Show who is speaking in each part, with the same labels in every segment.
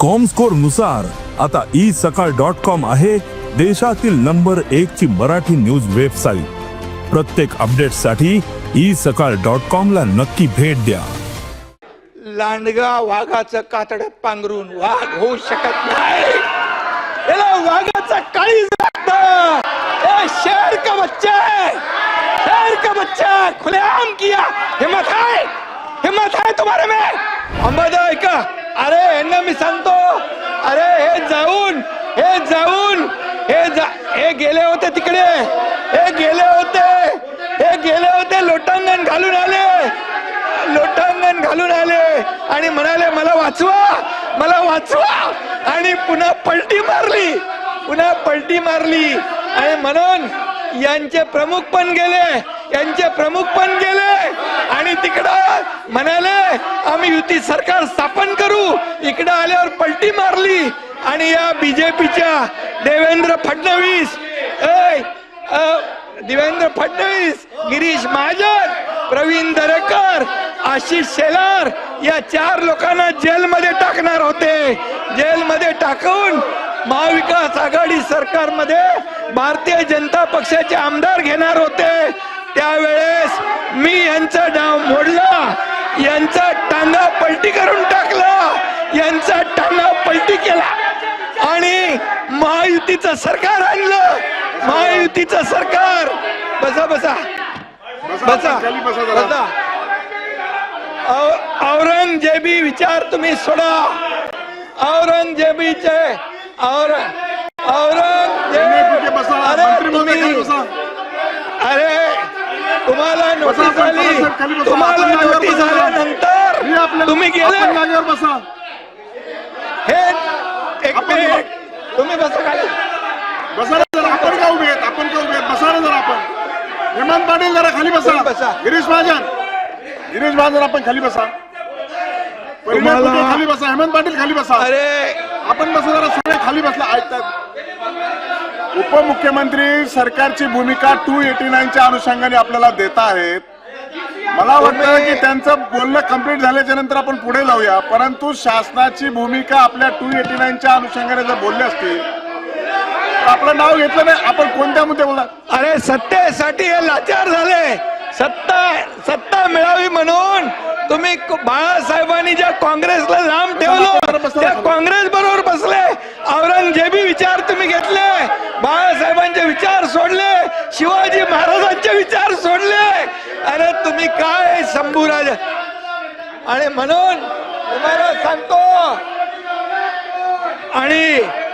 Speaker 1: कॉमस्कोरनुसार आता ई सकाळ dot com आहे देशातील नंबर एक ची मराठी न्यूज वेबसाईट प्रत्येक अपडेटसाठी ई सकाळ डॉट कॉम ला नक्की भेट द्या.
Speaker 2: लांडगा वाघाचं कातड्यात पांघरून वाघ होऊ शकत नाही. याला वाघाचा काळीज शेर का बच्चा शेर का बच्चा खुलेआम किया. हिम्मत है? हिम्मत है तुम्हारे में? अंबादा अरे यांना मी सांगतो. अरे हे जाऊन हे जाऊन हे जा हे गेले होते तिकडे. हे गेले होते हे गेले होते लोटांगण घालून आले. लोटांगण घालून आले. आणि म्हणाले मला वाचवा मला वाचवा. आणि पुन्हा पलटी मारली. पुन्हा पलटी मारली. आणि म्हणून यांचे प्रमुख पण गेले. यांचे प्रमुख पण गेले आणि तिकडं म्हणाले आम्ही युती सरकार स्थापन करू. इकडं आल्यावर पलटी मारली आणि या बीजेपीच्या देवेंद्र फडणवीस. देवेंद्र फडणवीस गिरीश महाजन प्रवीण दरेकर आशिष शेलार या चार लोकांना जेलमध्ये टाकणार होते. जेलमध्ये टाकून महाविकास आघाडी सरकारमध्ये भारतीय जनता पक्षाचे आमदार घेणार होते. त्यावेळेस मी यांचा डाव मोडला. यांचा टांगा पलटी करून टाकला. यांचा टांगा पलटी केला. आणि महायुतीचं सरकार आणलं. महायुतीचं सरकार. बसा बसा. बसा.
Speaker 3: बसा.
Speaker 2: औरंगजेबी विचार तुम्ही सोडा. औरंगजेबीचे और
Speaker 3: तिथे बसा?
Speaker 2: औरंगजेब अरे
Speaker 3: मंत्री महोदय खाली
Speaker 2: तुम्ही
Speaker 3: बसा
Speaker 2: अरे तुम्हाला नोटीस
Speaker 3: आपण
Speaker 2: आली. तुम्हाला नोटीस. आल्यानंतर तुम्ही गेले.
Speaker 3: जागेवर बसा.
Speaker 2: हे एक मिनिट. तुम्ही बसा खाली.
Speaker 3: बसा ना जरा आपण का उभे आहेत? आपण का उभे आहेत? बसा ना जरा आपण. हेमंत पाटील जरा खाली बसा.
Speaker 2: बसा.
Speaker 3: गिरीश महाजन. गिरीश महाजन आपण खाली बसा. खाली बसा. हेमंत पाटील खाली बसा.
Speaker 2: अरे.
Speaker 3: आपण बसा जरा सगळे खाली बसला. ऐकतात. उपमुख्यमंत्री सरकारची भूमिका टू एटी नाईनच्या अनुषंगाने आपल्याला देत आहेत. मला वाटतं की त्यांचं बोलणं कंप्लीट झाल्याच्यानंतर आपण पुढे जाऊया. परंतु शासनाची भूमिका आपल्या टू एटी नाईनच्या अनुषंगाने जर बोलले असतील तर आपलं नाव घेतलं नाही. आपण कोणत्या मुद्दे बोलणार?
Speaker 2: अरे सत्तेसाठी हे लाचार झाले. सत्ता सत्ता मिळावी म्हणून तुम्ही बाळासाहेबांनी ज्या काँग्रेसला लांब ठेवलं त्या काँग्रेस बरोबर बसले. औरंगजेबी विचार तुम्ही घेतले. बाळासाहेबांचे विचार सोडले. शिवाजी महाराजांचे विचार सोडले. अरे तुम्ही काय शंभूराज आणि म्हणून तुम्हाला सांगतो आणि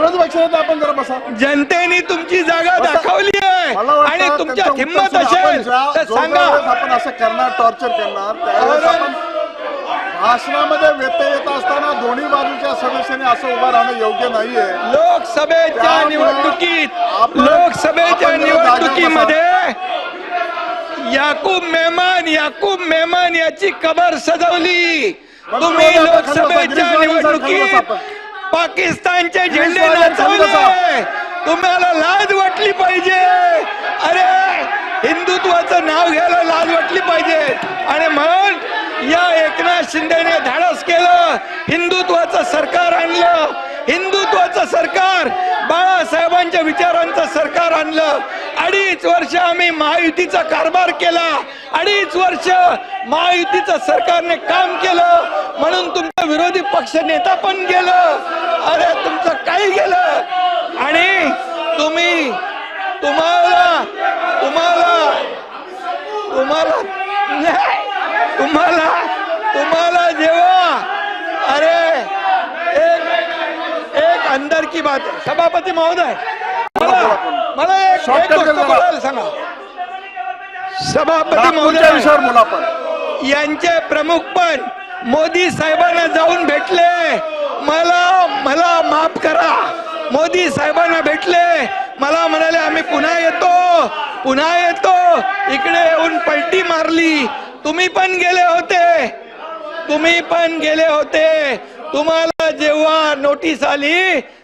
Speaker 3: विरोधी आपण जरा बसा.
Speaker 2: जनतेने तुमची जागा. दाखवली आहे.
Speaker 3: मला वाटतं
Speaker 2: आणि तुमच्यात
Speaker 3: त्यांचं
Speaker 2: हिंमत
Speaker 3: उत्तर सुद्धा आपण
Speaker 2: असेल
Speaker 3: ज्या-
Speaker 2: तर
Speaker 3: जो
Speaker 2: सांगा.
Speaker 3: आपण असं करणार टॉर्चर करणार त्यावेळेस आपण भाषणामध्ये व्यत्यय येत असताना दोन्ही बाजूच्या सदस्यांनी असं उभं राहणं योग्य नाहीये.
Speaker 2: लोकसभेच्या
Speaker 3: त्यामुळं
Speaker 2: निवडणुकीत
Speaker 3: आपण-
Speaker 2: लोकसभेच्या
Speaker 3: आपण जरा जागेवर
Speaker 2: निवडणुकीमध्ये याकूब मेहमान याकूब मेहमान याची कबर सजवली. तुम्ही लोकसभेच्या निवडणुकीत. पाकिस्तानचे झेंडे नाचवले तुम्हाला लाज वाटली पाहिजे. अरे हिंदुत्वाचं नाव घ्यायला लाज वाटली पाहिजे. आणि म्हणून या एकनाथ शिंदेने धाडस केलं. हिंदुत्वाचं सरकार आणलं. हिंदुत्वाचं सरकार बाळासाहेबांच्या विचारांचं सरकार आणलं. अडीच वर्ष आम्ही महायुतीचा कारभार केला. अडीच वर्ष महायुतीचं सरकारने काम केलं. म्हणून तुमचा विरोधी पक्ष नेता पण गेलं. अरे तुमचं काही गेलं. आणि तुम्ही तुम्हाला तुम्हाला तुम्हाला तुम्हाला तुम्हाला जेव्हा अरे एक एक अंदर की बात सभापती महोदय मला एक गोष्ट सांगा. सभापती
Speaker 3: विषयावर बोला आपण
Speaker 2: यांचे प्रमुख पण मोदी साहेबांना जाऊन भेटले. मला मला माफ करा. मोदी साहेबांना भेटले. मला म्हणाले आम्ही पुन्हा येतो. पुन्हा येतो. इकडे येऊन पलटी मारली. तुम्ही पण गेले होते. तुम्ही पण गेले होते. तुम्हाला जेव्हा नोटीस आली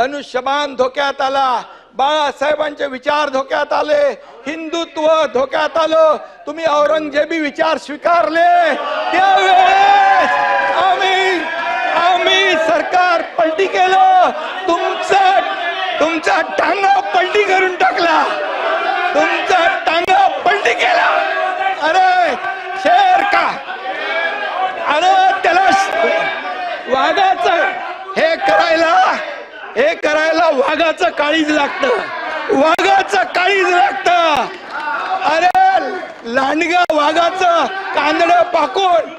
Speaker 2: धनुष्यबाण धोक्यात आला. बाळासाहेबांचे विचार धोक्यात आले. हिंदुत्व धोक्यात आलं. तुम्ही औरंगजेबी विचार स्वीकारले. त्यावेळेस आम्ही आम्ही सरकार पलटी केलं. तुमचा तुमचा टांगा पलटी करून टाक तुमचा टांगा पलटी केला अरे शेर का अरे त्याला वाघाचं हे करायला हे करायला वाघाचं काळीज लागत. वाघाचं काळीज लागत. अरे लांडगा वाघाचं कांदड पाकून.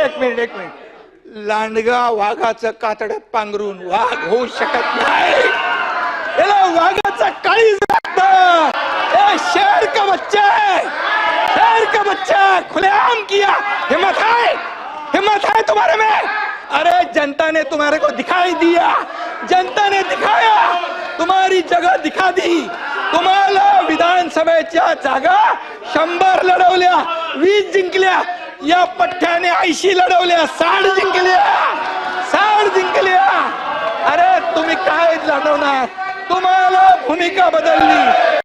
Speaker 2: एक मिनिट एक मिनिट. लांडगा वाघाचं कातड पांघरून वाघ होऊ शकत नाही. याला वाघाचं काळीज लागत. ए शेर का बच्चा है शेर का बच्चा खुलेआम किया. हिम्मत है हिम्मत है तुम्हारे में? अरे जनता ने तुम्हारे को दिखाई दिया. जनता ने दिखाया। तुम्हारी जगह दिखा दी। तुम्हाला विधानसभेच्या जागा शंभर लढवल्या वीस जिंकल्या या पठ्ठ्याने ऐंशी लढवल्या साठ जिंकल्या साठ जिंकल्या. अरे तुम्ही काय लढवणार? तुम्हाला भूमिका बदलली.